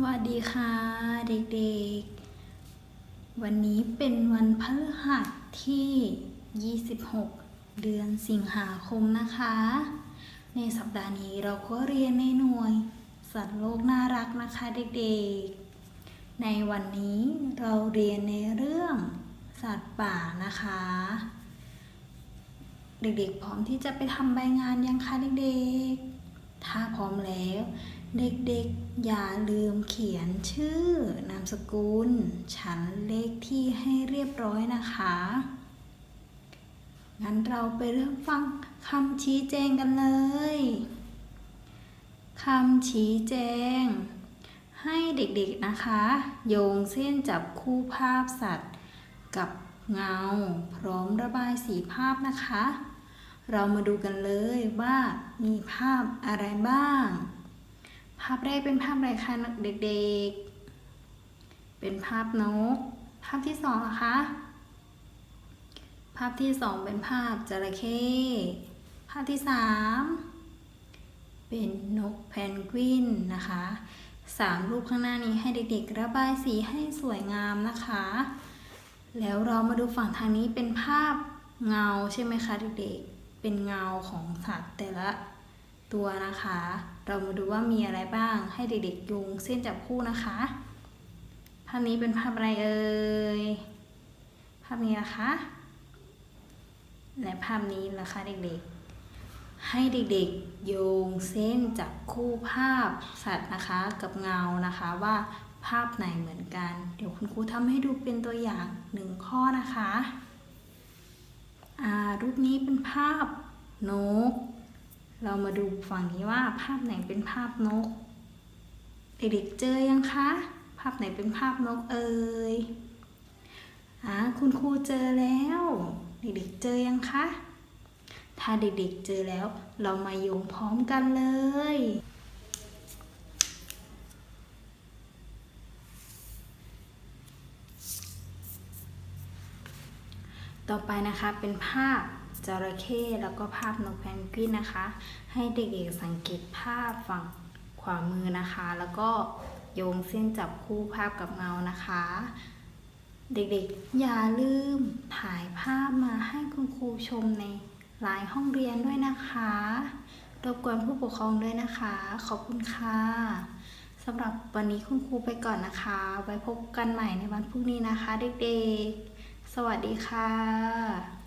วัสดีค่ะเด็กๆ วันนี้เป็นวันพฤหัสที่ 26 เดือนสิงหาคมนะคะ ในสัปดาห์นี้เราก็เรียนในหน่วย สัตว์โลกน่ารักนะคะเด็กๆ ในวันนี้เราเรียนในเรื่องสัตว์ป่านะคะ เด็กๆ พร้อมที่จะไปทำใบงานยังคะเด็กๆ ถ้าพร้อมแล้ว เด็กๆ อย่าลืมเขียนชื่อนามสกุล ชั้นเลขที่ให้เรียบร้อยนะคะ งั้นเราไปเริ่มฟังคำชี้แจงกันเลยคำชี้แจง ให้เด็กๆนะคะ โยงเส้นจับคู่ภาพสัตว์ กับเงา พร้อมระบายสีภาพนะคะ เรามาดูกันเลยว่ามีภาพอะไรบ้าง ภาพแรกเป็นภาพอะไรคะเด็กๆ เป็นภาพนก ภาพที่สองนะคะ ภาพที่สองเป็นภาพจระเข้ ภาพที่สามเป็นนกแพนกวินนะคะสามรูปข้างหน้านี้ให้เด็กๆ ระบายสีให้สวยงามนะคะ แล้วเรามาดูฝั่งทางนี้เป็นภาพเงาใช่ไหมคะเด็กๆ เป็นเงาของสัตว์แต่ละ ตัวนะคะ เรามาดูว่ามีอะไรบ้างให้เด็กๆโยงเส้นจับคู่นะคะภาพนี้เป็นภาพอะไรเอ่ยภาพนี้นะคะ และภาพนี้นะคะเด็กๆ ให้เด็กๆ โยงเส้นจับคู่ภาพสัตว์นะคะกับเงานะคะว่าภาพไหนเหมือนกัน เดี๋ยวคุณครูทำให้ดูเป็นตัวอย่างหนึ่งข้อนะคะอ่ารูปนี้เป็นภาพนก เรามาดูฝั่งนี้ว่าภาพไหนเป็นภาพนก เด็กๆเจอยังคะ ภาพไหนเป็นภาพนกเอ่ยอ่าคุณครูเจอแล้ว เด็กๆเจอยังคะ ถ้าเด็กๆเจอแล้ว เรามาโยงพร้อมกันเลยต่อไปนะคะเป็นภาพ จระเข้แล้วก็ภาพนกแพนกวินนะคะ ให้เด็กๆสังเกตภาพฝั่งขวามือนะคะ แล้วก็โยงเส้นจับคู่ภาพกับเงานะคะ เด็กๆอย่าลืมถ่ายภาพมาให้คุณครูชมในไลน์ห้องเรียนด้วยนะคะรบกวนผู้ปกครองด้วยนะคะ ขอบคุณค่ะสำหรับวันนี้คุณครูไปก่อนนะคะ ไว้พบกันใหม่ในวันพรุ่งนี้นะคะ เด็กๆ สวัสดีค่ะ